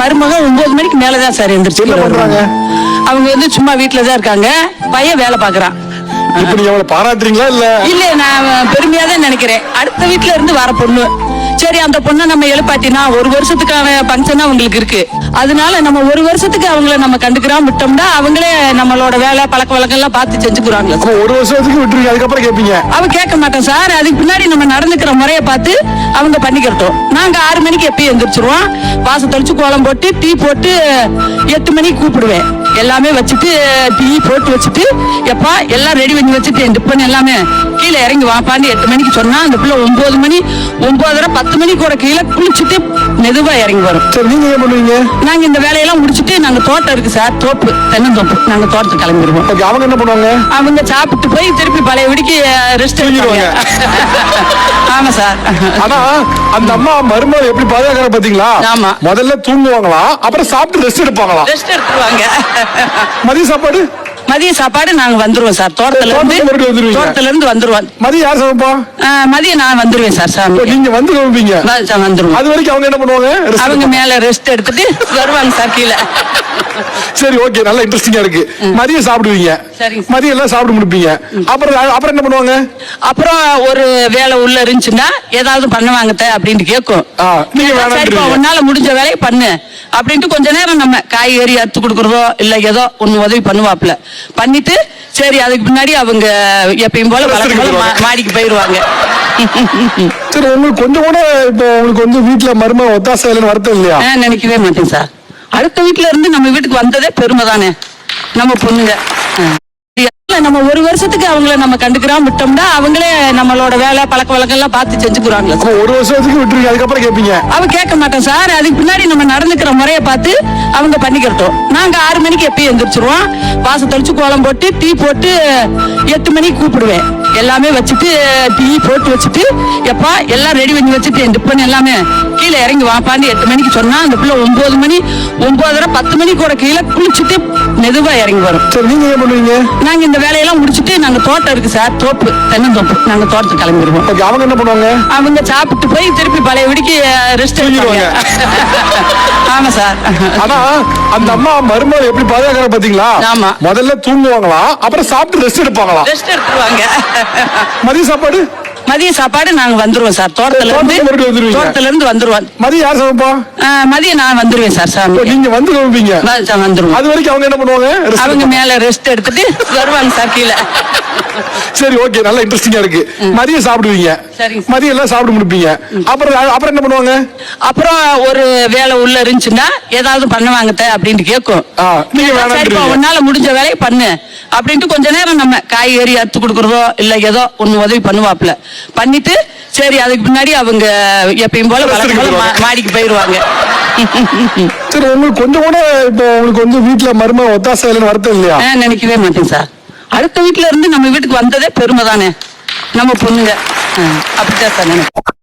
மருமகன் ஒன்பது மணிக்கு மேலதான் சார் எந்திரிச்சு? அவங்க வந்து சும்மா வீட்டுல தான் இருக்காங்க. பையன் வேலை பாக்குறான் இப்ப நீங்க அவளை பாராட்டுறீங்களா இல்ல? இல்ல நான் பெருமையா தான் நினைக்கிறேன். அடுத்த வீட்டுல இருந்து வர பொண்ணு. சரி அந்த பொண்ணை நம்ம எழுப்பாட்டினா ஒரு வருஷத்துக்கான பங்கன் அவங்களுக்கு இருக்கு. அதனால நம்ம ஒரு வருஷத்துக்கு அவங்கள நம்ம கண்டுக்கிறோம் விட்டோம்னா அவங்களே நம்மளோட வேலை பழக்க வழக்கம் எல்லாம் பார்த்து செஞ்சுக்கிறாங்க அப்ப ஒரு வருஷத்துக்கு விட்டுருங்க அதுக்கப்புறம் கேப்பீங்க. அவ கேட்க மாட்டோம் சார் அதுக்கு பின்னாடி நம்ம நடந்துக்கிற முறையை பார்த்து அவங்க பண்ணிக்கிறட்டும். நாங்க ஆறு மணிக்கு எப்பயும் எந்திரிச்சிருவோம். வாசல் தெளிச்சு கோலம் போட்டு டீ போட்டு எட்டு மணிக்கு கூப்பிடுவேன். எல்லாமே வச்சுட்டு டீ போட்டு வச்சுட்டு எப்பா எல்லாம் ரெடி பண்ணி வச்சுட்டு டிப்பன் எல்லாமே கீழே இறங்கி வாப்பான்னு எட்டு மணிக்கு சொன்னா அந்த பிள்ளை ஒன்பது மணி ஒன்பதரை பத்து மணிக்கு கூட கீழே குளிச்சுட்டு மெதுவா இறங்கி வரும். சரி நீங்க என்ன பண்ணுவீங்க? நாங்க இந்த வேலையெல்லாம் முடிச்சுட்டு நாங்க தோட்டம் இருக்கு சார் தோப்பு தென்னந்தோப்பு நாங்க தோட்டத்துக்கு கிளம்பிடுவோம். ஓகே அவங்க என்ன பண்ணுவாங்க? அவங்க சாப்பிட்டு போய் திருப்பி பழைய விடிக்கு ரெஸ்ட் தூங்கிடுவாங்க. ஆமா சார். ஆனா அந்த அம்மா மருமகள் எப்படி பாதுகாக்கிற பாத்தீங்களா? ஆமா. முதல்ல தூங்குவாங்களாம் அப்புறம் சாப்பிட்டு ரெஸ்ட் எடுப்பாங்களாம் ரெஸ்ட் எடுத்துருவாங்க. மதிய சாப்பாடு? மதிய சாப்பாடு நாங்க வந்துருவோம் சார். தோட்டத்துல இருந்து? தோட்டத்துல இருந்து வந்துருவோம். மதியம் யார் சமைப்பா? மதியம் நான் வந்துருவேன் சார் சாமி. நீங்க வந்து சமைப்பீங்க? வந்துருவோம். அது வரைக்கும் அவங்க என்ன பண்ணுவாங்க? அவங்க. மேல ரெஸ்ட் எடுத்துட்டு வருவாங்க சார் கீழே. சரி ஓகே நல்லா இன்ட்ரெஸ்டிங்கா இருக்கு. மதியம் சாப்பிடுவீங்க. மதியம் எல்லாம் சாப்பிட்டு முடிப்பீங்க. அப்புறம் அப்புறம் என்ன பண்ணுவாங்க? அப்புறம் ஒரு வேலை உள்ள இருந்துச்சுன்னா ஏதாவது பண்ணுவாங்க அப்படின்னு கேட்கும். உன்னால முடிஞ்ச வேலையை பண்ணு. அப்படின்ட்டு கொஞ்ச நேரம் நம்ம காய்கறி அறுத்து கொடுக்கறதோ இல்ல ஏதோ ஒண்ணு உதவி பண்ணுவாப்ல பண்ணிட்டு சரி அதுக்கு பின்னாடி அவங்க எப்பயும் போல. மாடிக்கு போயிருவாங்க. சரி உங்களுக்கு கொஞ்சம் கூட இப்போ உங்களுக்கு வந்து வீட்டுல மருமக ஒத்தாசை இல்லைன்னு வருத்தம் இல்லையா? நான் நினைக்கவே மாட்டேன் சார். அடுத்த வீட்டுல இருந்து நம்ம வீட்டுக்கு வந்ததே பெருமை தானே நம்ம பொண்ணுங்க. நம்ம ஒரு வருஷத்துக்கு அவங்கள நம்ம கண்டுக்கிறோம் விட்டோம்னா அவங்களே நம்மளோட வேலை பழக்க வழக்கம் எல்லாம் பார்த்து செஞ்சுக்கிறாங்க ஒரு வருஷத்துக்கு விட்டுருங்க அதுக்கப்புறம் கேப்பீங்க. அவ கேட்க மாட்டோம் சார். அதுக்கு பின்னாடி நம்ம நடந்துக்கிற முறையை பார்த்து அவங்க பண்ணிக்கிறட்டும். நாங்க ஆறு மணிக்கு எப்பயும் எந்திரிச்சிருவோம். வாசல் தெளிச்சு கோலம் போட்டு டீ போட்டு எட்டு மணிக்கு கூப்பிடுவேன். எல்லாமே வச்சுட்டு டீ போட்டு வச்சுட்டு எப்பா எல்லாம் ரெடி பண்ணி வச்சுட்டு என் டிப்பன் எல்லாமே கீழே இறங்கி வாப்பான்னு எட்டு மணிக்கு சொன்னா அந்த பிள்ளை ஒன்பது மணி ஒன்பதரை பத்து மணிக்கு கூட கீழே குளிச்சுட்டு மெதுவா இறங்கி வரும். சரி நீங்க என்ன பண்ணுவீங்க? நாங்க இந்த வேலையெல்லாம் முடிச்சுட்டு நாங்க தோட்டம் இருக்கு சார் தோப்பு தென்னந்தோப்பு நாங்க தோட்டத்துக்கு கிளம்பிடுவோம். அவங்க என்ன பண்ணுவாங்க? அவங்க சாப்பிட்டு போய் திருப்பி பழைய விடிக்கு ரெஸ்ட் தூங்கிடுவாங்க. ஆமா சார். ஆனா அந்த அம்மா மருமகள் எப்படி பாதுகாக்கிற பாத்தீங்களா? ஆமா. முதல்ல தூங்குவாங்களாம் அப்புறம் சாப்பிட்டு ரெஸ்ட் எடுப்பாங்களாம் ரெஸ்ட் எடுத்துருவாங்க. மதிய சாப்பாடு? மதிய சாப்பாடு நாங்க வந்துருவோம் சார். தோட்டத்துல இருந்து? தோட்டத்துல இருந்து வந்துருவோம். மதியம் யார் சமைப்பா? மதியம் நான் வந்துருவேன் சார் சாமி. ஓ, நீங்க வந்து சமைப்பீங்க? வந்துருவோம். அது வரைக்கும் அவங்க என்ன பண்ணுவாங்க? அவங்க. மேல ரெஸ்ட் எடுத்துட்டு வருவாங்க சார் கீழே. சரி ஓகே நல்லா இன்ட்ரெஸ்டிங்கா இருக்கு. மதியம் சாப்பிடுவீங்க. மதியம் எல்லாம் சாப்பிட்டு முடிப்பீங்க. அப்புறம் அப்புறம் என்ன பண்ணுவாங்க? அப்புறம் ஒரு வேலை உள்ள இருந்துச்சுன்னா ஏதாவது பண்ணுவாங்க அத்தை அப்படின்னு கேட்கும். நீங்க. உன்னால முடிஞ்ச வேலையை பண்ணு அப்படின்ட்டு கொஞ்ச நேரம் நம்ம காய்கறி அறுத்து கொடுக்கறதோ இல்ல ஏதோ ஒண்ணு உதவி பண்ணுவாப்ல பண்ணிட்டு சரி அதுக்கு பின்னாடி அவங்க எப்பயும் போல. மாடிக்கு போயிருவாங்க. சரி உங்களுக்கு கொஞ்சம் கூட இப்போ உங்களுக்கு வந்து வீட்டுல மருமக ஒத்தாசை இல்லைன்னு வருத்தம் இல்லையா? நான் நினைக்கவே மாட்டேன் சார். அடுத்த வீட்டுல இருந்து நம்ம வீட்டுக்கு வந்ததே பெருமை தானே நம்ம பொண்ணுங்க. அப்படித்தான் சார்